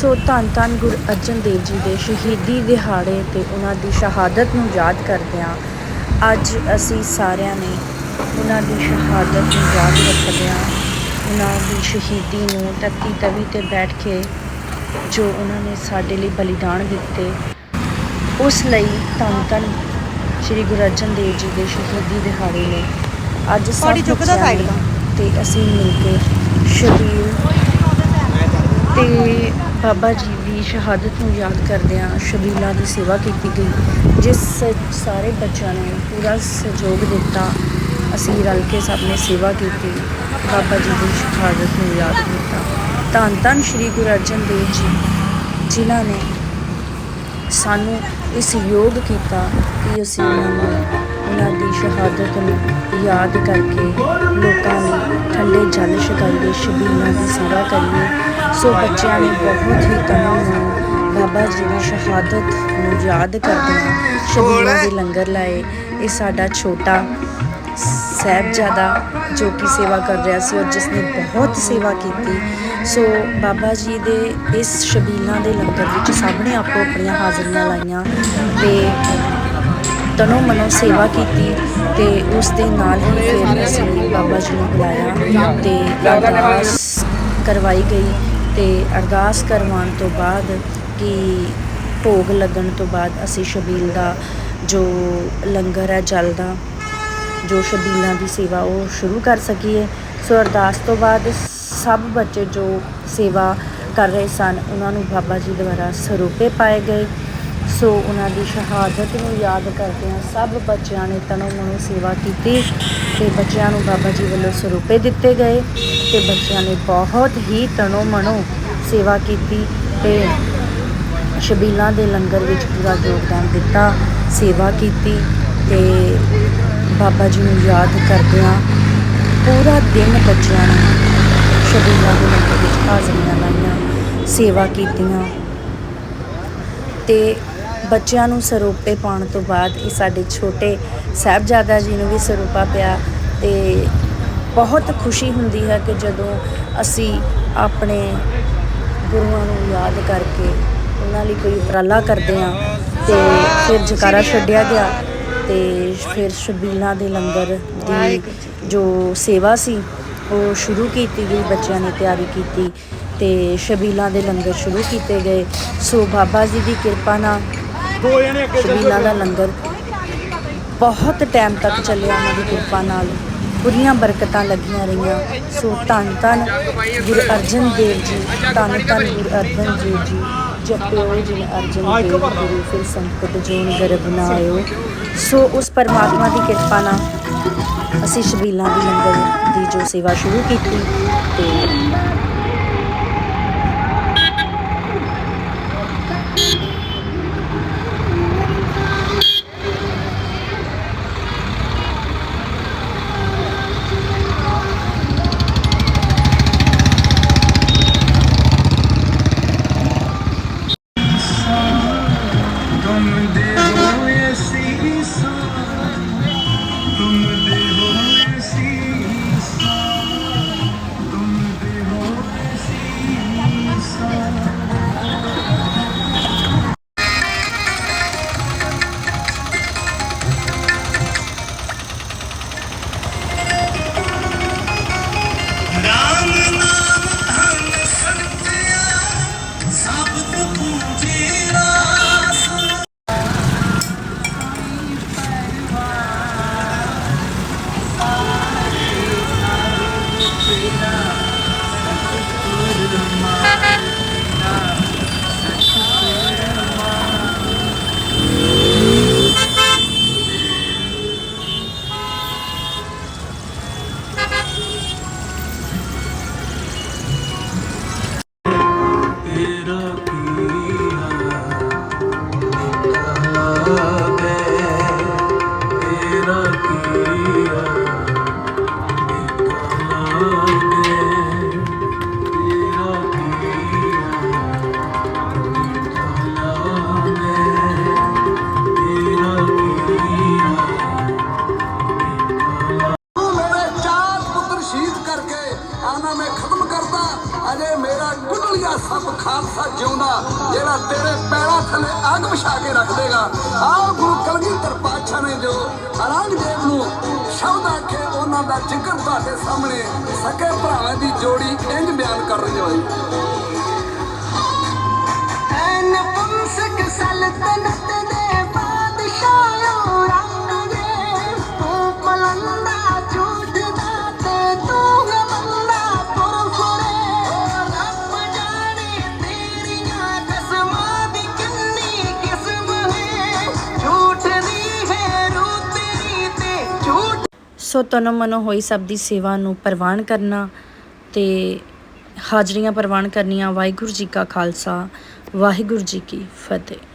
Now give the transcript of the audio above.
ਸੋ ਧੰਨ ਧੰਨ ਗੁਰੂ ਅਰਜਨ ਦੇਵ ਜੀ ਦੇ ਸ਼ਹੀਦੀ ਦਿਹਾੜੇ ਤੇ ਉਹਨਾਂ ਦੀ ਸ਼ਹਾਦਤ ਨੂੰ ਯਾਦ ਕਰਦਿਆਂ ਅੱਜ ਅਸੀਂ ਸਾਰਿਆਂ ਨੇ ਉਹਨਾਂ ਦੀ ਸ਼ਹਾਦਤ ਨੂੰ ਯਾਦ ਰੱਖਦਿਆਂ ਉਹਨਾਂ ਦੀ ਸ਼ਹੀਦੀ ਨੂੰ ਤੱਤੀ ਤਵੀ ਤੇ ਬੈਠ ਕੇ ਜੋ ਉਹਨਾਂ ਨੇ ਸਾਡੇ ਲਈ ਬਲੀਦਾਨ ਦਿੱਤੇ ਉਸ ਲਈ ਧੰਨ ਧੰਨ ਸ੍ਰੀ ਗੁਰੂ ਅਰਜਨ ਦੇਵ ਜੀ ਦੇ ਸ਼ਹੀਦੀ ਦਿਹਾੜੇ ਨੇ। ਅੱਜ ਸਭ ਚੁੱਕਦਾ ਨੇ ਤੇ ਅਸੀਂ ਮਿਲ ਕੇ ਸ਼ਬੀਲ ਤੇ ਬਾਬਾ ਜੀ ਦੀ ਸ਼ਹਾਦਤ ਨੂੰ ਯਾਦ ਕਰਦਿਆਂ ਸ਼ਬੀਲਾਂ ਦੀ ਸੇਵਾ ਕੀਤੀ ਗਈ, ਜਿਸ ਸਾਰੇ ਬੱਚਿਆਂ ਨੇ ਪੂਰਾ ਸਹਿਯੋਗ ਦਿੱਤਾ, ਅਸੀਂ ਰਲ ਕੇ ਸਭ ਨੇ ਸੇਵਾ ਕੀਤੀ, ਬਾਬਾ ਜੀ ਦੀ ਸ਼ਹਾਦਤ ਨੂੰ ਯਾਦ ਕੀਤਾ। ਧੰਨ ਧੰਨ ਸ੍ਰੀ ਗੁਰੂ ਅਰਜਨ ਦੇਵ ਜੀ, ਜਿਨ੍ਹਾਂ ਨੇ ਸਾਨੂੰ ਇਸ ਯੋਗ ਕੀਤਾ ਕਿ ਅਸੀਂ ਉਹਨਾਂ ਨੂੰ, ਉਹਨਾਂ ਦੀ ਸ਼ਹਾਦਤ ਨੂੰ ਯਾਦ ਕਰਕੇ ਲੋਕਾਂ ਨੂੰ ਠੰਡੇ ਜਲ ਛਕਾਈਏ ਸ਼ਬੀਲਾਂ ਦੀ ਸੇਵਾ ਕਰੀਏ। ਸੋ ਬੱਚਿਆਂ ਨੇ ਬਹੁਤ ਹੀ ਤਨੋਂ ਨੂੰ ਬਾਬਾ ਜੀ ਦੀ ਸ਼ਹਾਦਤ ਨੂੰ ਯਾਦ ਕਰਦੇ ਸ਼ਬੀਲਾਂ ਦੇ ਲੰਗਰ ਲਾਏ। ਇਹ ਸਾਡਾ ਛੋਟਾ ਸਾਹਿਬਜ਼ਾਦਾ ਜੋ ਕਿ ਸੇਵਾ ਕਰ ਰਿਹਾ ਸੀ ਔਰ ਜਿਸ ਨੇ ਬਹੁਤ ਸੇਵਾ ਕੀਤੀ। ਸੋ ਬਾਬਾ ਜੀ ਦੇ ਇਸ ਸ਼ਬੀਲਾਂ ਦੇ ਲੰਗਰ ਵਿੱਚ ਸਭ ਨੇ ਆਪੋ ਆਪਣੀਆਂ ਹਾਜ਼ਰੀਆਂ ਲਾਈਆਂ ਤੇ ਤਨੋ ਮਨੋ ਸੇਵਾ ਕੀਤੀ ਤੇ ਉਸ ਦੇ ਨਾਲ ਹੀ ਫਿਰ ਅਸੀਂ ਬਾਬਾ ਜੀ ਨੂੰ ਬੁਲਾਇਆ ਤੇ ਅਰਦਾਸ ਕਰਵਾਈ ਗਈ ਤੇ ਅਰਦਾਸ ਕਰਵਾਉਣ ਤੋਂ ਬਾਅਦ ਕਿ ਭੋਗ ਲੱਗਣ ਤੋਂ ਬਾਅਦ ਅਸੀਂ ਸ਼ਬੀਲ ਦਾ ਜੋ ਲੰਗਰ ਹੈ, ਜਲ ਦਾ, ਜੋ ਸ਼ਬੀਲਾਂ ਦੀ ਸੇਵਾ ਉਹ ਸ਼ੁਰੂ ਕਰ ਸਕੀਏ। ਸੋ ਅਰਦਾਸ ਤੋਂ ਬਾਅਦ ਸਭ ਬੱਚੇ ਜੋ ਸੇਵਾ ਕਰ ਰਹੇ ਸਨ, ਉਹਨਾਂ ਨੂੰ ਬਾਬਾ ਜੀ ਦੁਆਰਾ ਸਰੂਪੇ ਪਾਏ ਗਏ। ਸੋ ਉਹਨਾਂ ਦੀ ਸ਼ਹਾਦਤ ਨੂੰ ਯਾਦ ਕਰਦਿਆਂ ਸਭ ਬੱਚਿਆਂ ਨੇ ਤਨੋਂ ਮਨੋਂ ਸੇਵਾ ਕੀਤੀ ਤੇ ਬੱਚਿਆਂ ਨੂੰ ਬਾਬਾ ਜੀ ਵੱਲੋਂ ਸਰੂਪੇ ਦਿੱਤੇ ਗਏ ਤੇ ਬੱਚਿਆਂ ਨੇ ਬਹੁਤ ਹੀ ਤਨੋਂ ਮਨੋਂ ਸੇਵਾ ਕੀਤੀ ਤੇ ਸ਼ਬੀਲਾਂ ਦੇ ਲੰਗਰ ਵਿੱਚ ਪੂਰਾ ਯੋਗਦਾਨ ਦਿੱਤਾ, ਸੇਵਾ ਕੀਤੀ ਤੇ ਬਾਬਾ ਜੀ ਨੂੰ ਯਾਦ ਕਰਦਿਆਂ ਪੂਰਾ ਦਿਨ ਬੱਚਿਆਂ ਨੇ ਸ਼ਬੀਲਾਂ ਦੇ ਲੰਗਰ ਵਿੱਚ ਹਾਜ਼ਰੀਆਂ ਲਾਈਆਂ, ਸੇਵਾ ਕੀਤੀਆਂ ਤੇ ਬੱਚਿਆਂ ਨੂੰ ਸਰੋਪੇ ਪਾਉਣ ਤੋਂ ਬਾਅਦ ਇਹ ਸਾਡੇ ਛੋਟੇ ਸਾਹਿਬਜ਼ਾਦਾ ਜੀ ਨੂੰ ਵੀ ਸਰੋਪਾ ਪਿਆ ਤੇ ਬਹੁਤ ਖੁਸ਼ੀ ਹੁੰਦੀ ਹੈ ਕਿ ਜਦੋਂ ਅਸੀਂ ਆਪਣੇ ਗੁਰੂਆਂ ਨੂੰ ਯਾਦ ਕਰਕੇ ਉਹਨਾਂ ਲਈ ਕੋਈ ਉਪਰਾਲਾ ਕਰਦੇ ਹਾਂ ਤੇ ਫਿਰ ਜਕਾਰਾ ਛੱਡਿਆ ਗਿਆ ਤੇ ਫਿਰ ਸ਼ਬੀਲਾਂ ਦੇ ਲੰਗਰ ਦੀ ਜੋ ਸੇਵਾ ਸੀ, ਉਹ ਸ਼ੁਰੂ ਕੀਤੀ ਗਈ, ਬੱਚਿਆਂ ਨੇ ਤਿਆਰੀ ਕੀਤੀ ਤੇ ਸ਼ਬੀਲਾਂ ਦੇ ਲੰਗਰ ਸ਼ੁਰੂ ਕੀਤੇ ਗਏ। ਸੋ ਬਾਬਾ ਜੀ ਦੀ ਕਿਰਪਾ ਨਾਲ ਸ਼ਬੀਲਾਂ ਦਾ ਲੰਗਰ। ਬਹੁਤ ਟਾਈਮ ਤੱਕ ਚੱਲਿਆ ਉਹਨਾਂ ਦੀ ਕਿਰਪਾ ਨਾਲ। ਬੁਰੀਆਂ ਬਰਕਤਾਂ ਲੱਗੀਆਂ ਰਹੀਆਂ। ਸੋ ਧੰਨ ਧੰਨ ਗੁਰੂ ਅਰਜਨ ਦੇਵ ਜੀ ਧੰਨ ਧੰਨ ਗੁਰੂ ਅਰਜਨ ਦੇਵ ਜੀ ਜਪਿਓ ਜਿਨ ਅਰਜਨ ਦੇਵ ਗੁਰੂ ਫਿਰ ਸੰਕਟ ਜੋਨ ਗਰਭ ਨਾ ਆਇਓ ਸੋ ਉਸ ਪਰਮਾਤਮਾ ਦੀ ਕਿਰਪਾ ਨਾਲ ਅਸੀਂ ਸ਼ਬੀਲਾਂ ਦੀ ਲੰਗਰ ਦੀ ਜੋ ਸੇਵਾ ਸ਼ੁਰੂ ਕੀਤੀ ਤੇ ਛਾਪ ਖਾਲਸਾ ਜਿਉਂਦਾ, ਜਿਹੜਾ ਤੇਰੇ ਪੈਰਾਂ ਥੱਲੇ ਅੱਗ ਵਿਛਾ ਕੇ ਰੱਖ ਦੇਗਾ, ਆਹ ਗੁਰੂ ਕਲਗੀਧਰ ਪਾਤਸ਼ਾਹ ਨੇ ਜੋ ਔਰੰਗਜ਼ੇਬ ਨੂੰ ਸ਼ਬਦ ਆਖੇ, ਉਹਨਾਂ ਦਾ ਜ਼ਿਕਰ ਤੁਹਾਡੇ ਸਾਹਮਣੇ ਸਕੇ ਭਰਾਵਾਂ ਦੀ ਜੋੜੀ ਇੰਜ ਬਿਆਨ ਕਰ ਰਹੀ ਹੋਈ। ਐਨ ਪੁੰਸਕ ਸਲਤਨਤ ਸੋ ਤਨੋ ਮਨੋ ਹੋਈ ਸਭ ਦੀ ਸੇਵਾ ਨੂੰ ਪ੍ਰਵਾਨ ਕਰਨਾ ਤੇ ਹਾਜ਼ਰੀਆਂ ਪ੍ਰਵਾਨ ਕਰਨੀਆਂ ਵਾਹਿਗੁਰੂ ਜੀ ਕਾ ਖਾਲਸਾ, ਵਾਹਿਗੁਰੂ ਜੀ ਕੀ ਫਤਿਹ।